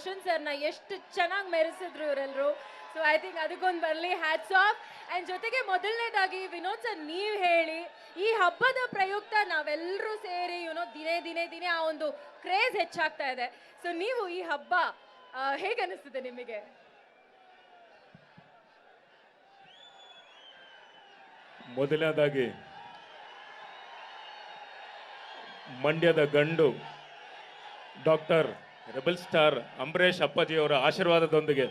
ದರ್ಶನ್ ಸರ್ನ ಎಷ್ಟು ಚೆನ್ನಾಗಿ ಮೆರೆಸಿದ್ರು ಇವರೆಲ್ಲರೂ ಸೊ ಐ ಥಿಂಕ್ ಅದಕ್ಕೊಂದು ಬರಲಿ ಹ್ಯಾಟ್ಸ್ ಆಫ್ ಆ್ಯಂಡ್ ಜೊತೆಗೆ ಮೊದಲನೇದಾಗಿ ವಿನೋದ್ ಸರ್, ನೀವು ಹೇಳಿ, ಈ ಹಬ್ಬದ ಪ್ರಯುಕ್ತ ನಾವೆಲ್ಲರೂ ಸೇರಿ ಯುನೋ ದಿನೇ ದಿನೇ ದಿನೇ ಆ ಒಂದು ಕ್ರೇಜ್ ಹೆಚ್ಚಾಗ್ತಾ ಇದೆ. ಸೊ ನೀವು ಈ ಹಬ್ಬ ಹೇಗೆ ಅನಿಸ್ತಿದೆ ನಿಮಗೆ? ಮೊದಲನೇದಾಗಿ, ಮಂಡ್ಯದ ಗಂಡು ಡಾಕ್ಟರ್ ರೆಬಲ್ ಸ್ಟಾರ್ ಅಂಬರೀಷ್ ಅಪ್ಪಾಜಿಯವರ ಆಶೀರ್ವಾದದೊಂದಿಗೆ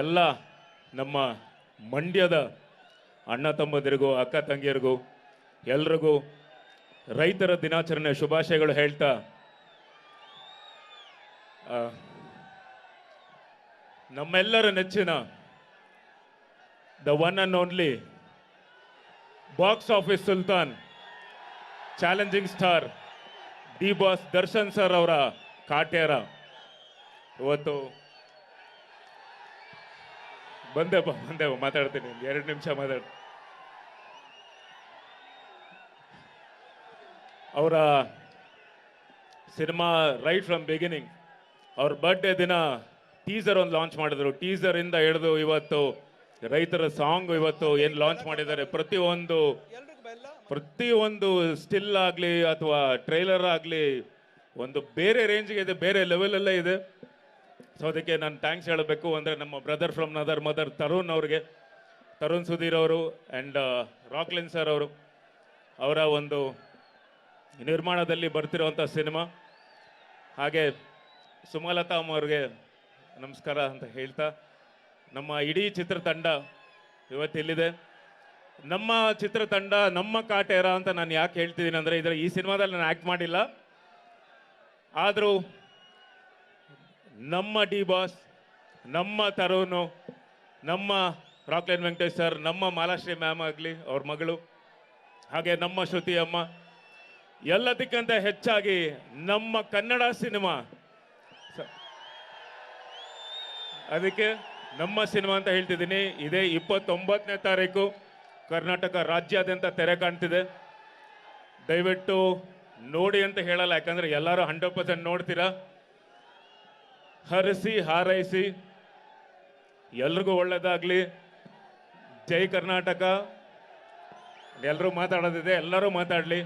ಎಲ್ಲ ನಮ್ಮ ಮಂಡ್ಯದ ಅಣ್ಣ ತಮ್ಮದಿರಿಗೂ, ಅಕ್ಕ ತಂಗಿಯರಿಗೂ, ಎಲ್ರಿಗೂ ರೈತರ ದಿನಾಚರಣೆ ಶುಭಾಶಯಗಳು ಹೇಳ್ತಾ ನಮ್ಮೆಲ್ಲರ ನೆಚ್ಚಿನ the one and only box office Sultan, challenging star D boss Darshan sir ಅವರ ಕಾಟ್ಯಾರ. ಇವತ್ತು ಬಂದೆ ಬಾ, ಬಂದೆ ಮಾತಾಡ್ತೀನಿ ಎರಡು ನಿಮಿಷ ಮಾತಾಡ್. ಅವರ ಸಿನಿಮಾ ರೈಟ್ ಫ್ರಮ್ ಬಿಗಿನಿಂಗ್, ಅವ್ರ ಬರ್ಡೇ ದಿನ ಟೀಸರ್ ಒಂದು ಲಾಂಚ್ ಮಾಡಿದ್ರು. ಟೀಸರ್ ಇಂದ ಹಿಡಿದು ಇವತ್ತು ರೈತರ ಸಾಂಗ್ ಇವತ್ತು ಏನು ಲಾಂಚ್ ಮಾಡಿದ್ದಾರೆ, ಪ್ರತಿಯೊಂದು ಪ್ರತಿಯೊಂದು ಸ್ಟಿಲ್ ಆಗಲಿ ಅಥವಾ ಟ್ರೈಲರ್ ಆಗಲಿ, ಒಂದು ಬೇರೆ ರೇಂಜ್ಗೆ ಇದೆ, ಬೇರೆ ಲೆವೆಲಲ್ಲೇ ಇದೆ. ಸೊ ಅದಕ್ಕೆ ನಾನು ಥ್ಯಾಂಕ್ಸ್ ಹೇಳಬೇಕು. ಅಂದರೆ ನಮ್ಮ brother from another mother Tarun ಅವ್ರಿಗೆ. ತರುಣ್ ಸುಧೀರ್ ಅವರು ಆ್ಯಂಡ್ ರಾಕ್ಲಿನ್ ಸರ್ ಅವರು. ಅವರ ಒಂದು ನಿರ್ಮಾಣದಲ್ಲಿ ಬರ್ತಿರುವಂಥ ಸಿನಿಮಾ ಹಾಗೆ ಸುಮಲತಾ ಅಮ್ಮ ಅವ್ರಿಗೆ ನಮಸ್ಕಾರ ಅಂತ ಹೇಳ್ತಾ, ನಮ್ಮ ಇಡೀ ಚಿತ್ರತಂಡ ಇವತ್ತು ಇಲ್ಲಿದೆ ನಮ್ಮ ಚಿತ್ರತಂಡ, ನಮ್ಮ ಕಾಟೇರ ಅಂತ ನಾನು ಯಾಕೆ ಹೇಳ್ತಿದ್ದೀನಿ ಅಂದರೆ ಇದರ ಈ ಸಿನಿಮಾದಲ್ಲಿ ನಾನು ಆ್ಯಕ್ಟ್ ಮಾಡಿಲ್ಲ. ಆದರೂ ನಮ್ಮ ಡಿ ಬಾಸ್, ನಮ್ಮ ತರುಣು, ನಮ್ಮ ರಾಕ್ಲೈನ್ ವೆಂಕಟೇಶ್ ಸರ್, ನಮ್ಮ ಮಾಲಾಶ್ರೀ ಮ್ಯಾಮ್ ಆಗಲಿ, ಅವ್ರ ಮಗಳು, ಹಾಗೆ ನಮ್ಮ ಶ್ರುತಿ ಅಮ್ಮ ಎಲ್ಲದಕ್ಕಿಂತ ಹೆಚ್ಚಾಗಿ ನಮ್ಮ ಕನ್ನಡ ಸಿನಿಮಾ. ಅದಕ್ಕೆ ನಮ್ಮ ಸಿನಿಮಾ ಅಂತ ಹೇಳ್ತಿದ್ದೀನಿ. ಇದೇ ಇಪ್ಪತ್ತೊಂಬತ್ತನೇ ತಾರೀಕು. ಕರ್ನಾಟಕ ರಾಜ್ಯಾದ್ಯಂತ ತೆರೆ ಕಾಣ್ತಿದೆ. ದಯವಿಟ್ಟು ನೋಡಿ ಅಂತ ಹೇಳಲ್ಲ, ಯಾಕಂದ್ರೆ ಎಲ್ಲರೂ ಹಂಡ್ರೆಡ್ ಪರ್ಸೆಂಟ್ ನೋಡ್ತೀರಾ? ಹರಿಸಿ, ಹಾರೈಸಿ, ಎಲ್ರಿಗೂ ಒಳ್ಳೇದಾಗ್ಲಿ. ಜೈ ಕರ್ನಾಟಕ. ಎಲ್ಲರೂ ಮಾತಾಡೋದಿದೆ, ಎಲ್ಲರೂ ಮಾತಾಡಲಿ.